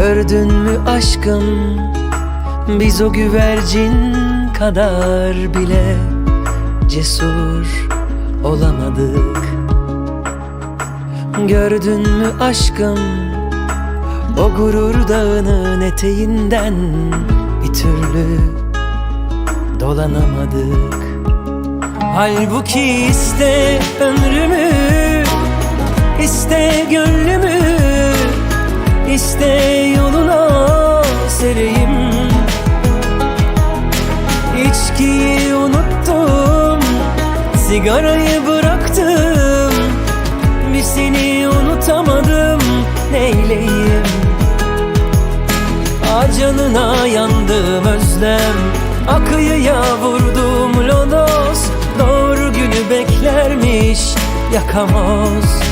Gördün mü aşkım? Biz o güvercin kadar bile Cesur olamadık. Gördün mü aşkım? O gurur dağının eteğinden Bir türlü dolanamadık. Halbuki iste ömrümü iste gönlümü iste İçkiyi unuttum Sigarayı bıraktım. Bir seni unutamadım Neyleyim? Ah canına yandım özlem. Akıyıya vurdum lodos. Doğru günü beklermiş yakamoz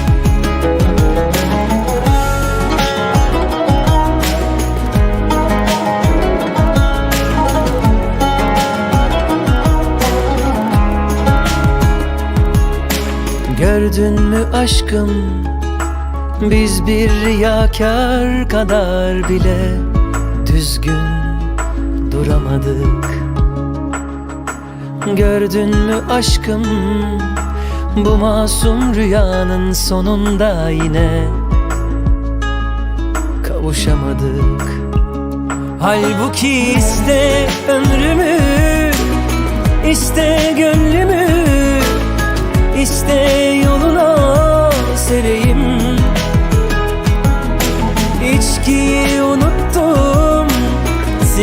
Gördün mü aşkım? Biz bir riyakar kadar bile Düzgün duramadık. Gördün mü aşkım? Bu masum rüyanın sonunda yine Kavuşamadık. Halbuki iste ömrümü iste gönlümü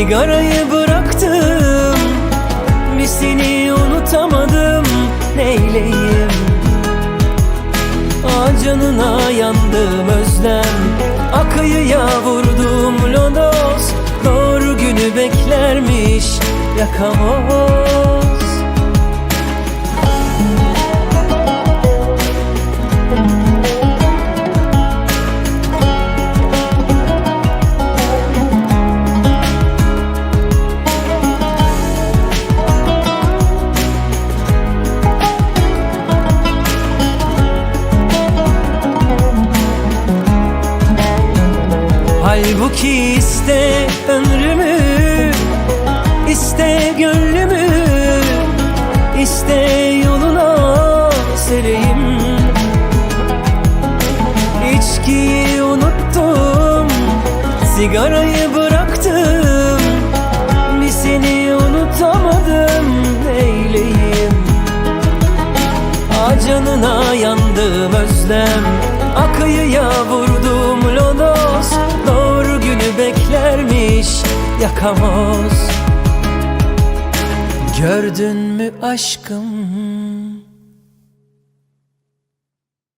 Sigarayı bıraktım. Bir seni unutamadım. Neyleyim? Ah canına yandım özlem. Akıyıya vurdum lodos. Doğru günü beklermiş yakamoz Halbuki iste ömrümü iste gönlümü iste yoluna sereyim. İçkiyi unuttum Sigarayı bıraktım Bir seni unutamadım Neyleyim Ah canına yandım özlem Akıyıya vurdum yakamoz Gördün mü aşkım